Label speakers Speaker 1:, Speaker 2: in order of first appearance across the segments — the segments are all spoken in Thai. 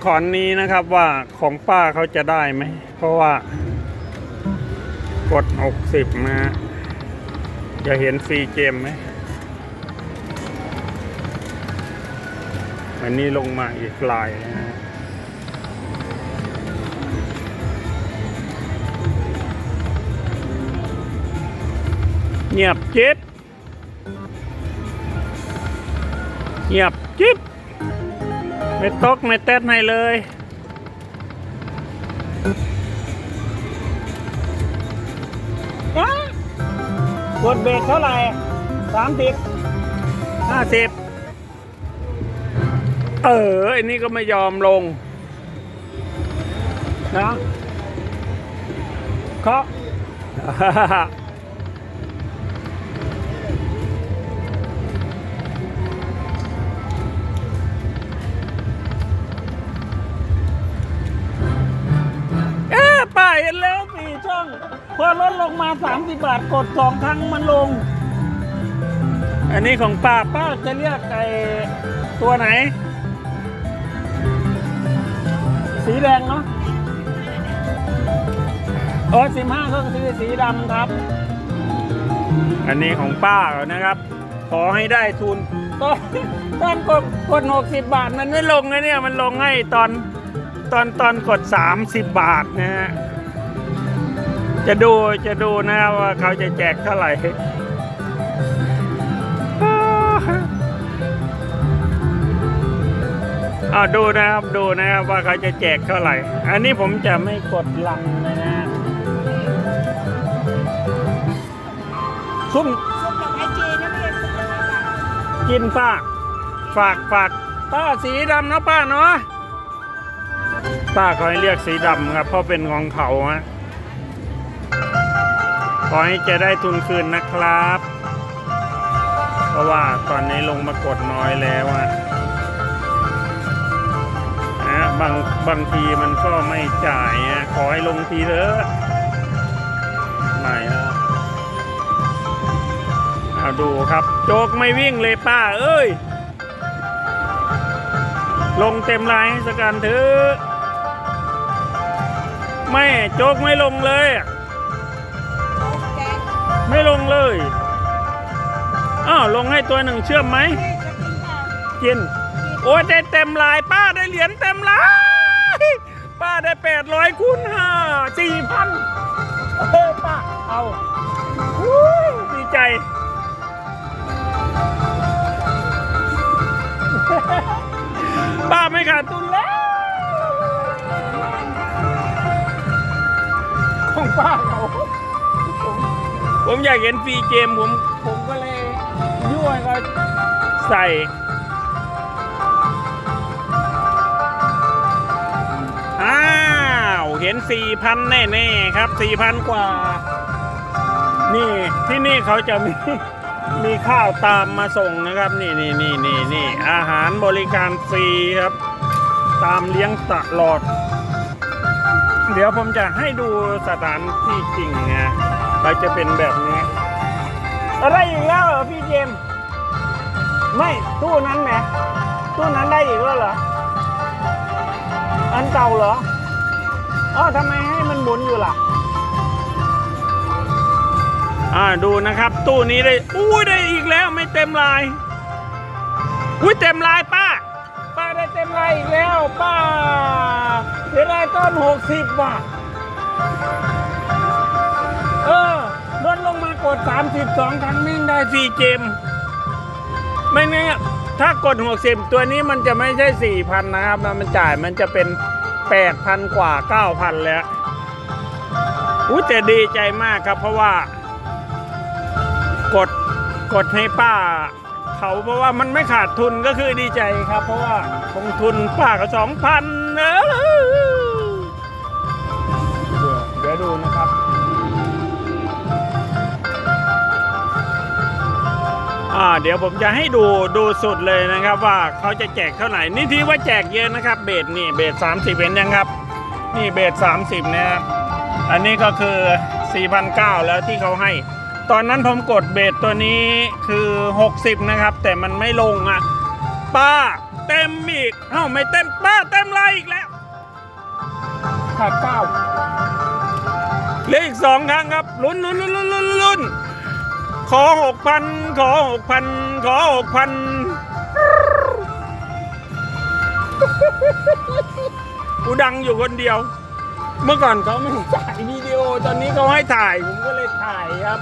Speaker 1: ขอนนี้นะครับว่าของป้าเขาจะได้ไหม เพราะว่า กด 60 นะจะเห็นฟรีเกมไหมวันนี้ลงมาอีกลายนะฮะเงียบจิ๊บเงียบจิ๊บ ไม่ตกไม่เต้นให้เลยอ๊ะกดเบรกเท่าไหร่สามสิบห้าสิบเออไอ้นี่ก็ไม่ยอมลง นะเคาะ เห็นแล้วสี่ช่อง พอลดลงมา 30 บาทกดสองครั้งมันลง อันนี้ของป้าป้าจะเรียกไอ้ตัวไหน สีแดงเนาะเออสิบห้าก็คือสีดำครับ อันนี้ของป้านะครับ ขอให้ได้ทุนตอนตอนกดกดหกสิบบาทมันไม่ลงนะเนี่ย มันลงให้ตอนตอนตอนกด 30 บาทนะฮะ จะดูจะดูนะครับว่าเขาจะแจกเท่าไหร่เอาดูนะครับดูนะครับว่าเขาจะแจกเท่าไหร่ อันนี้ผมจะไม่กดลังนะซุ่ม
Speaker 2: ซุปดอกไม้จีนะพี่ซุปดอกไม้ด่า
Speaker 1: กินป้าฝากฝากป้าสีดำนะป้าเนาะป้าเขาให้เรียกสีดำครับเพราะเป็นของเขาฮะ ขอให้จะได้ทุนคืนนะครับ เพราะว่าตอนนี้ลงมากดน้อยแล้วอะนะบางบางทีมันก็ไม่จ่ายอะขอให้ลงทีเถอะไม่แล้วเอาดูครับ โจกไม่วิ่งเลยป้า เอ้ย ลงเต็มลายให้สกันเถอะ ไม่โจกไม่ลงเลยอะ ไม่ลงเลยอ้าวลงให้ตัวหนึ่งเชื่อมไหม
Speaker 2: กิน
Speaker 1: โอ้ยได้เต็มลายป้าได้เหรียญเต็มลาย ป้าได้แปดร้อยคูณห้าสี่พันเออป้าเอาดีใจป้าไม่ขาดทุนแล้ว ของป้าเขา ผมอยากเห็นฟรีเกมผมผมก็เลยยั่วให้เขาใส่อ้าว เห็น4,000แน่ๆครับ4,000กว่า นี่ที่นี่เขาจะมีมีข้าวตามมาส่งนะครับ นี่นี่นี่นี่นี่อาหารบริการฟรีครับ ตามเลี้ยงตลอด เดี๋ยวผมจะให้ดูสถานที่จริงนะ เรจะเป็นแบบนี้ อะไรอีกแล้วเหรอพี่เจม ไม่ตู้นั้นแหมตู้นั้นได้อีกแล้วเหรอ อันเก่าเหรออ๋อทำไมให้มันหมุนอยู่ล่ะ อ่าดูนะครับ ตู้นี้ได้อุ้ยได้อีกแล้วไม่เต็มลายอุ้ยเต็มลายป้า ป้าได้เต็มลายอีกแล้ว ป้าเสียดายต้นหกสิบบาท ดลงมากด32 ครั้งนิ่งได้ฟรีเจมไม่งั้นถ้ากด 60 ตัวนี้มันจะไม่ใช่ 4,000 นะครับ มันจ่ายมันจะเป็น 8,000 กว่า 9,000 แล้วอุ้ยแต่ดีใจมากครับ เพราะว่า กดกดให้ป้าเขาเพราะว่ามันไม่ขาดทุนก็คือดีใจครับ เพราะว่าลงทุนป้าก็สองพันเออเดี๋ยวเดี๋ยวดูนะครับ เดี๋ยวผมจะให้ดูดูสุดเลยนะครับ ว่าเขาจะแจกเท่าไหร่นี่ที่ว่าแจกเยอะนะครับ เบสนี่เบสสามสิบเห็นยังครับ นี่เบสสามสิบนะครับอันนี้ก็คือ4 0 0แล้วที่เขาให้ ตอนนั้นผมกดเบสตัวนี้คือ60นะครับ แต่มันไม่ลงอะป้าเต็มอีกเอ้าไม่เต็มป้าเต็มเลยอีกแล้วขาดเก้าเลืออีกสองครั้งครับลุ้นลุ้นลุ้นลุ้นลุ้นลุ้น ขอหกพันขอหกพันขอหกพันกูดังอยู่คนเดียว เมื่อก่อนเขาไม่ถ่ายวิดีโอ ตอนนี้เขาให้ถ่าย ผมก็เลยถ่ายครับ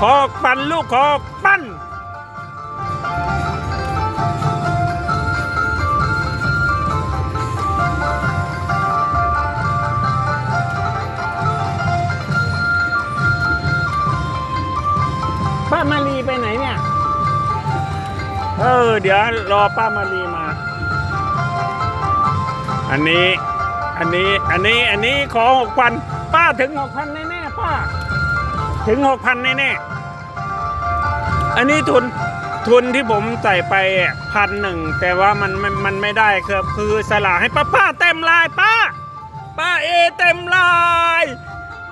Speaker 1: ขอปันลูกขอปั้น ป้ามารีไปไหนเนี่ย เออ เดี๋ยวรอป้ามารีมา อันนี้ อันนี้ อันนี้ อันนี้ขอหกพัน ป้าถึงหกพันแน่ๆป้า ถึงหกพันแน่ๆ อันนี้ทุน ทุนที่ผมใส่ไปพันหนึ่ง แต่ว่ามันมันมันไม่ได้ครับคือสละให้ป้าป้าเต็มลายป้า ป้าเอเต็มลาย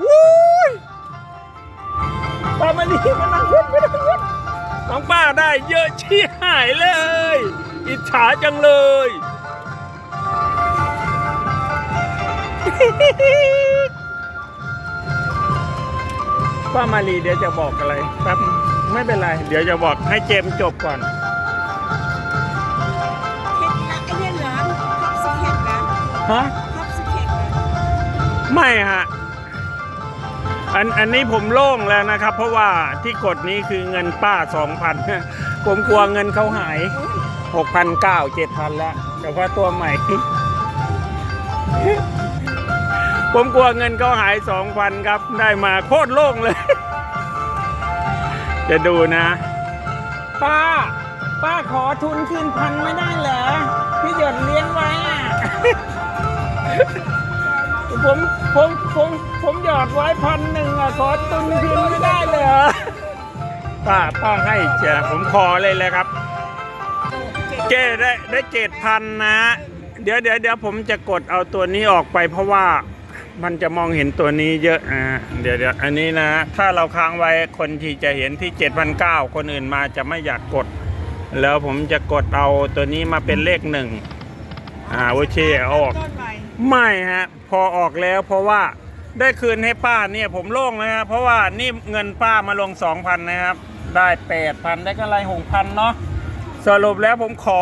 Speaker 1: วู้ ป้ามาดีมานั่งขึ้นมานั่งขึ้นน้องป้าได้เยอะชี้หายเลย อิจฉาจังเลยป้ามารีเดี๋ยวจะบอกอะไรแป๊บไม่เป็นไร เดี๋ยวจะบอกให้เจมจบก่อน
Speaker 2: เข็ดนะไอ้เนี่ยเหรอท็อปสเก็ตนะ
Speaker 1: ฮะ
Speaker 2: ท็อปสเก็ตนะ
Speaker 1: ไม่ฮะ อันอันนี้ผมโล่งแล้วนะครับ เพราะว่าที่กดนี้คือเงินป้าสองพันผมกลัวเงินเขาหายหกพันเก้าเจ็ดพันแล้วแต่ว่าตัวใหม่ ผมกลัวเงินเขาหายสองพันครับ ได้มาโคตรโล่งเลย จะดูนะ ป้า ป้าขอทุนคืนพันไม่ได้เหรอที่หยดเลี้ยงไว้อะ ผมผมผมผมหยอดไว้พันหนึ่งอะขอตุนคืนไม่ได้เลยเหรอป้าป้าให้เจ้ะผมขอเลยเลยครับ เก้ได้ได้เจ็ดพันนะ เดี๋ยวเดี๋ยวเดี๋ยวผมจะกดเอาตัวนี้ออกไป เพราะว่ามันจะมองเห็นตัวนี้เยอะนะเดี๋ยวเดี๋ยวอันนี้นะ ถ้าเราค้างไว้คนที่จะเห็นที่เจ็ดพันเก้าคนอื่นมาจะไม่อยากกด แล้วผมจะกดเอาตัวนี้มาเป็นเลขหนึ่ง อ่าโอเคเอาออก
Speaker 2: ต้นใหม่
Speaker 1: ไม่ฮะ พอออกแล้วเพราะว่าได้คืนให้ป้าเนี่ยผมโล่งเลยครับเพราะว่านี่เงินป้ามาลงสองพันนะครับ ได้แปดพันได้กำไรหกพันเนาะสรุปแล้วผมขอ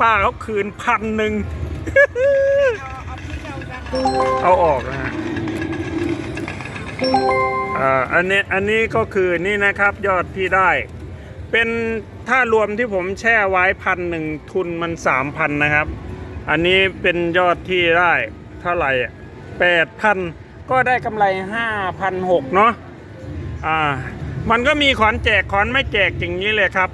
Speaker 1: ป้าเขาคืนพันหนึ่ง
Speaker 2: เอาเอาพี่เราดัง
Speaker 1: เอาออกนะฮะอ่าอันนี้อันนี้ก็คือนี่นะครับยอดที่ได้ เป็นถ้ารวมที่ผมแช่ไว้พันหนึ่งทุนมันสามพันนะครับ อันนี้เป็นยอดที่ได้เท่าไหร่แปดพันก็ได้กำไรห้าพันหกเนาะอ่ามันก็มีขอนแจกขอนไม่แจกอย่างนี้เลยครับ